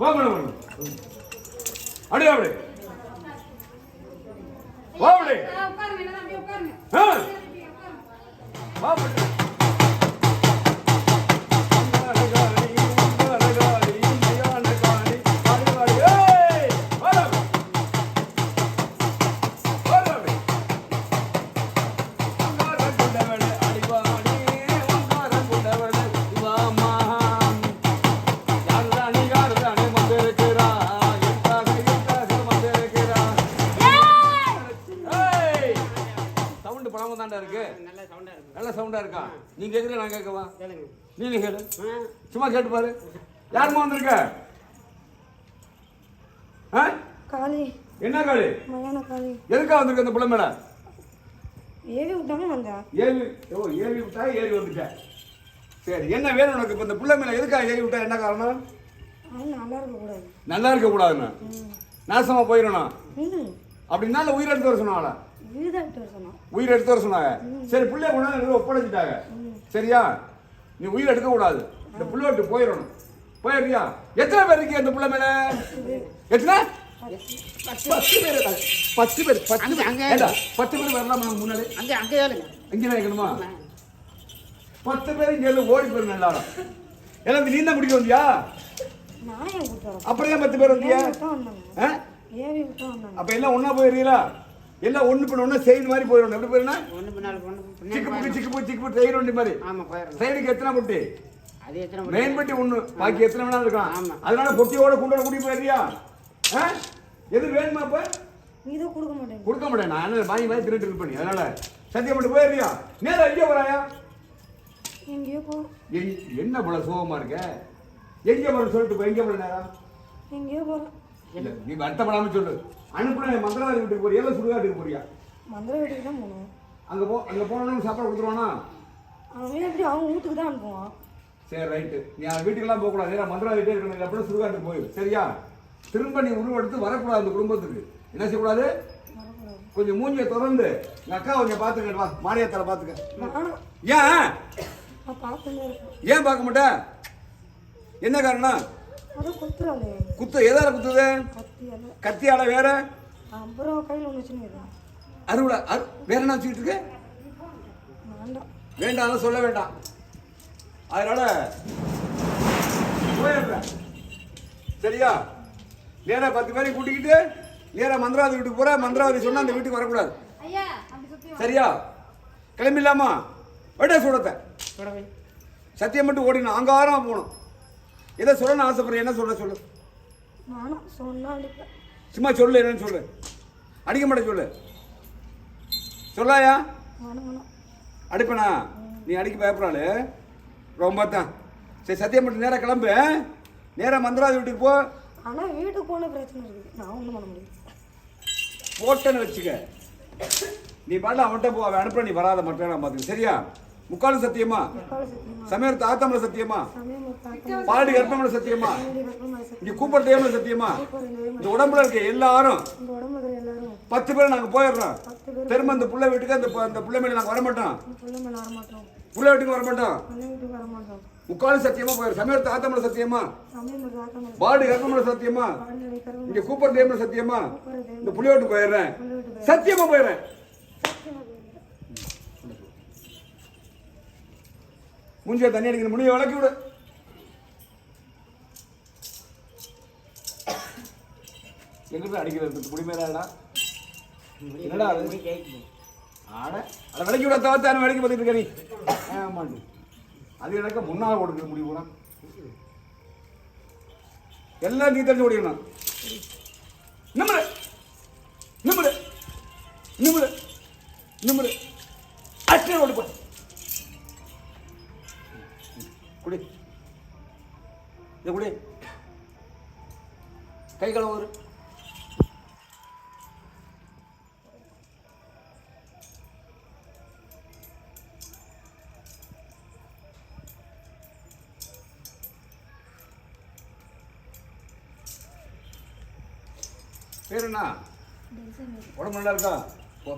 வா மேடம் அப்படியே அப்படியே வா அப்படியே. வா. பழமா தாண்டா இருக்கு நல்ல சவுண்டா இருக்கு. நல்ல சவுண்டா இருக்கா? நீ கேக்குற நான் கேட்கவா? நீங்க கேளு. ஆ, சும்மா கேட்டு பாரு. யாரும்மா வந்திருக்க? ஆ? காளி. என்ன காளி? மயான காளி. எதுக்கா வந்திருக்க இந்த பிள்ளை மேல ஏவி விட்டாமே வந்தா. ஏவி ஓ ஏவி விட்டா ஏறி வந்துட்ட. சரி என்ன வேணும் உனக்கு? இப்போ இந்த பிள்ளை மேல எதுக்கா ஏறி விட்டா? என்ன காரணம்? நல்லா இருக்கக்கூடாது நல்லா இருக்க கூடாதுன்னு. நாசமா போயிடணும். அப்படின்னா இல்ல உயிர் எடுத்து வர சொன்னாங்களா உயிர் எடுத்து வர சொன்னாங்க. சரி பிள்ளைய கொண்டாந்து ஒப்படைச்சிட்டாங்க. சரியா? நீ உயிர் எடுக்க கூடாது. இந்த புள்ள விட்டு போயிடணும். போயிடுறியா எத்தனை பேர் இருக்கீங்க இந்த புள்ள மேல? எத்தனை? பத்து பேர். பத்து பேர் பத்து பேர். பத்து பேர் வரலாமா முன்னாடி? அங்க அங்க இங்கே வைக்கணுமா பத்து பேர் இங்க ஓடி போயிரும் எல்லாரும். எல்லாம் நீ தான் குடிக்க வந்தியா? அப்புறம் ஏன் பத்து பேர் வந்தியா? அப்ப எல்லாம் ஒண்ணா போயிருக்கீங்களா? எல்லாம் ஒண்ணு பண்ண ஒண்ணு செய்து மாதிரி போயிடணும். எப்படி ஒண்ணு சிக்கு புக்கு சிக்கு புக்கு சிக்கு புக்கு ட்ரெயின் வண்டி மாதிரி. ட்ரெயினுக்கு எத்தனை பொட்டி? அது எத்தனை மணி? மெயின் பெட்டி ஒண்ணு. பாக்கி எத்தனை வேணாலும் இருக்கலாம். அதனால பொட்டியோட குண்டோட கூட்டி போயிடுறியா? ஆ? எது வேணுமா இப்ப நீ தான் கொடுக்க மாட்டேங்க கொடுக்க மாட்டேன். நான் என்ன வாங்கி வாங்கி திருட்டு இது பண்ணி. அதனால சத்தியம் பண்ணி போயிடுறியா? நேரா எங்கே வராயா? எங்கேயோ போ. என்ன போல சோகமா இருக்க? எங்க போற சொல்லிட்டு போ. எங்க போற நேரம். எங்கேயோ போகிறேன் இல்ல நீ வருத்தப்படாம சொல்லு. அனுப்புன மந்திரவாதி வீட்டுக்கு போறியா இல்ல சுடுகாட்டுக்கு போறியா? மந்திர வீட்டுக்கு தான் போகணும் அங்க போ அங்க போனோம்னு சாப்பாடு கொடுத்துருவானா? அவன் எப்படி அவன் வீட்டுக்கு தான் அனுப்புவான். சரி ரைட்டு. நீ அவன் வீட்டுக்கெல்லாம் போகக்கூடாது. நேரா மந்திரவாதி வீட்டே இருக்கணும் அப்படியே சுடுகாட்டுக்கு போயிரு. சரியா? திரும்ப நீ உருவெடுத்து வரக்கூடாது அந்த குடும்பத்துக்கு. என்ன செய்யக்கூடாது? கொஞ்சம் மூஞ்சியை திறந்து எங்க அக்கா கொஞ்சம் பாத்துக்க வா. மாரியாத்தால பாத்துக்க நானும் ஏன்? ஏன் பார்க்க மாட்டேன் என்ன காரணம்? குத்து எதால குத்துது? கத்தியால. வேற? அப்புறம் கையில் ஒன்று வச்சுன்னு அறுவடை அரு வேற என்ன வச்சுக்கிட்டு இருக்கு? வேண்டாம். வேண்டாம் சொல்ல வேண்டாம். அதனால போயிடுறேன். சரியா? நேரா பத்து பேரையும் கூட்டிக்கிட்டு நேரா மந்திராவதி வீட்டுக்கு போற மந்திராவதி சொன்னா அந்த வீட்டுக்கு வரக்கூடாது. சரியா? கிளம்பிடலாமா? விட சுடத்தை. சத்தியம் மட்டும் ஓடினோம் அங்காரமா போகணும். எதை சொல்லணும்னு ஆசைப்படுறேன் என்ன சொல்ல சொல்லு. நானும் சொன்னா அடிப்பேன் சும்மா சொல்லு என்னன்னு சொல்லு. அடிக்க மாட்டேன் சொல்லு. சொல்லாயா? அடிப்பனா? நீ அடிக்க பயப்படாளு ரொம்ப தான். சரி சத்தியம் மட்டும் நேராக கிளம்பு. நேராக மந்திராதி வீட்டுக்கு போ. ஆனால் வீட்டுக்கு போன பிரச்சனை இருக்குது. நான் ஒன்றும் பண்ண முடியாது. போட்டேன்னு வச்சுக்க. நீ பாடல அவன்கிட்ட போ அவன் அனுப்புற நீ வராத மட்டும் நான் பார்த்துக்க சரியா? முக்கால் சத்தியமா? சமயத்து ஆத்தமல சத்தியமா? பாடி கர்ப்பமல சத்தியமா? இங்க கூப்பிட்ட டைம்ல சத்தியமா இந்த உடம்புல இருக்க எல்லாரும் இந்த உடம்புல இருக்கிற எல்லாரும் பத்து பேர் நாங்க போயிடுறோம். திரும்ப அந்த புள்ள வீட்டுக்கு அந்த அந்த புள்ள மேல நாங்க வர மாட்டோம் பிள்ளை மேலே வர மாட்டோம் புள்ள வீட்டுக்கு வர மாட்டோம் அண்ணன் வீட்டுக்கு வர மாட்டோம் முக்கால் சத்தியமா போயிடும் சமயத்து ஆத்தமல சத்தியமா? பாடி கர்ப்பமல சத்தியமா? இங்க கூப்பிட்ட டைம்ல சத்தியமா இந்த புள்ள வீட்டுக்கு போயிடுறேன். சத்தியமா போயிடுறேன். மூஞ்சிய தண்ணி அடிக்கிற முடிய விளக்கி விடு. எங்கிட்ட அடிக்கிறது? குடிமேலாடா என்னடா அது? ஆட. அதை விளக்கி விட தவிர்த்து விளக்கி பார்த்துட்டு இருக்க நீ ஆமாண்டு. அது எனக்கு முன்னால் கொடுக்குற முடிவு எல்லாம் நீ தெரிஞ்சு ஓடிடணும். நிமிடு நிமிடு நிமிடு நிமிடு குடி. இதை குடி. கை கழுவு. பேர் என்ன? உடம்பு நல்லா இருக்கா? போ.